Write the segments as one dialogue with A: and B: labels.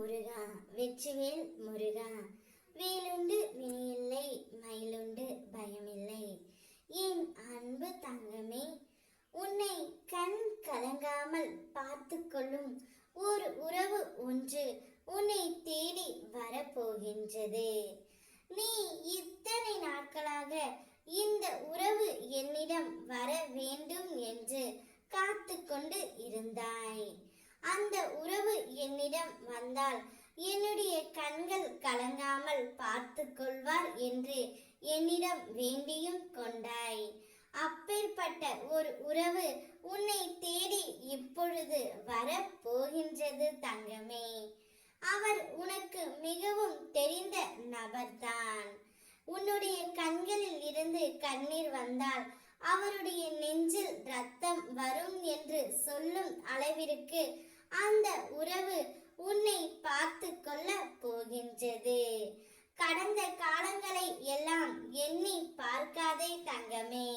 A: முருகா வெற்றிவேல் முருகா. வேலுண்டு வினியில்லை மயிலுண்டு பயமில்லை. என் அன்பு தங்கமே உன்னை கண் கலங்காமல் பார்த்து கொள்ளும் ஒரு உறவு ஒன்று உன்னை தேடி வரப்போகின்றது. நீ இத்தனை நாட்களாக இந்த உறவு என்னை வர வேண்டும் என்று காத்து கொண்டு இருந்தாய் அந்த உறவு என்னிடம் வந்தால் என்னுடைய கண்கள் கலங்காமல் பார்த்து கொள்வார் என்று என்னிடம் வேண்டியும் கொண்டாய். அப்பேற்பட்ட ஒரு உறவு உன்னை தேடி இப்பொழுது வரப்போகின்றது தங்கமே. அவர் உனக்கு மிகவும் தெரிந்த நபர்தான். உன்னுடைய கண்களில் இருந்து கண்ணீர் வந்தால் அவருடைய நெஞ்சில் ரத்தம் வரும் என்று சொல்லும் அளவிற்கு அந்த உறவு உன்னை பார்த்து கொள்ள போகின்றது. கடந்த காலங்களை எல்லாம் எண்ணி பார்க்காதே தங்கமே.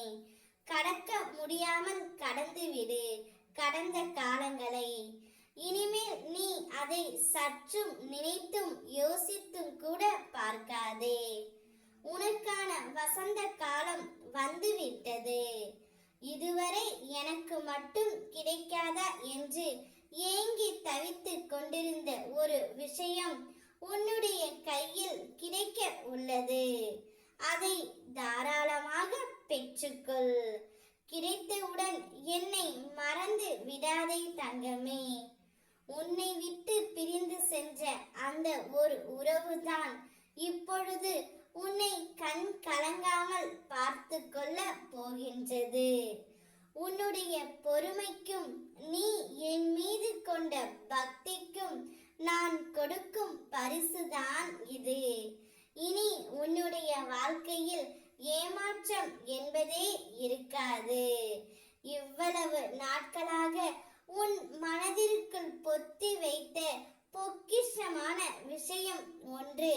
A: கடக்க முடியாமல் கடந்து விடு கடந்த காலங்களை. இனிமேல் நீ அதை சற்றும் நினைத்தும் யோசித்தும் கூட பார்க்காதே. உனக்கான வசந்த காலம் வந்துவிட்டது. இதுவரை எனக்கு மட்டும் கிடைக்காதா என்று ஏங்கி தவித்துக் கொண்டிருந்த ஒரு விஷயம் உன்னுடைய கையில் கிடைக்க உள்ளது. அதை தாராளமாக பெற்றுக்கொள். கிடைத்தவுடன் என்னை மறந்து விடாதே தங்கமே. உன்னை விட்டு பிரிந்து சென்ற அந்த ஒரு உறவுதான் இப்பொழுது உன்னை கண் கலங்காமல் பார்த்து கொள்ள போகின்றது. உன்னுடைய பொறுமைக்கும் தான் இது. இனி உன்னுடைய வாழ்க்கையில் ஏமாற்றம் என்பதே இருக்காது. இவ்வளவு நாட்களாக உன் மனதிற்குள் பொத்தி வைத்த பொக்கிஷமான விஷயம் ஒன்று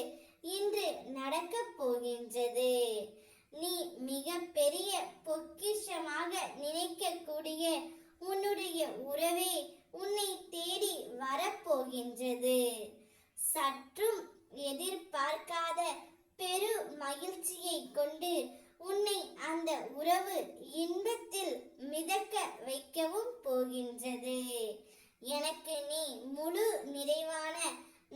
A: இன்று நடக்கப் போகின்றது. நீ மிக பெரிய பொக்கிஷமாக நினைக்கக்கூடிய உன்னுடைய உறவே உன்னை தேடி வரப்போகின்றது சற்றும் பார்க்காத பெரு மகிழ்ச்சியை கொண்டு உன்னை அந்த உறவு இன்பத்தில் மிதக்க வைக்கவும் போகின்றது. எனக்கு நீ முழு நிறைவான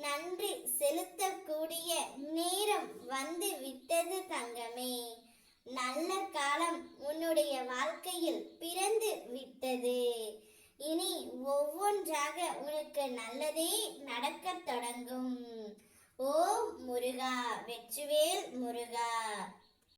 A: நன்றி செலுத்தக்கூடிய நேரம் வந்து விட்டது தங்கமே. நல்ல காலம் உன்னுடைய வாழ்க்கையில் பிறந்து விட்டது. இனி ஒவ்வொன்றாக உனக்கு நல்லதே நடக்க தொடங்கும். முருகா வெற்றிவேல் முருகா.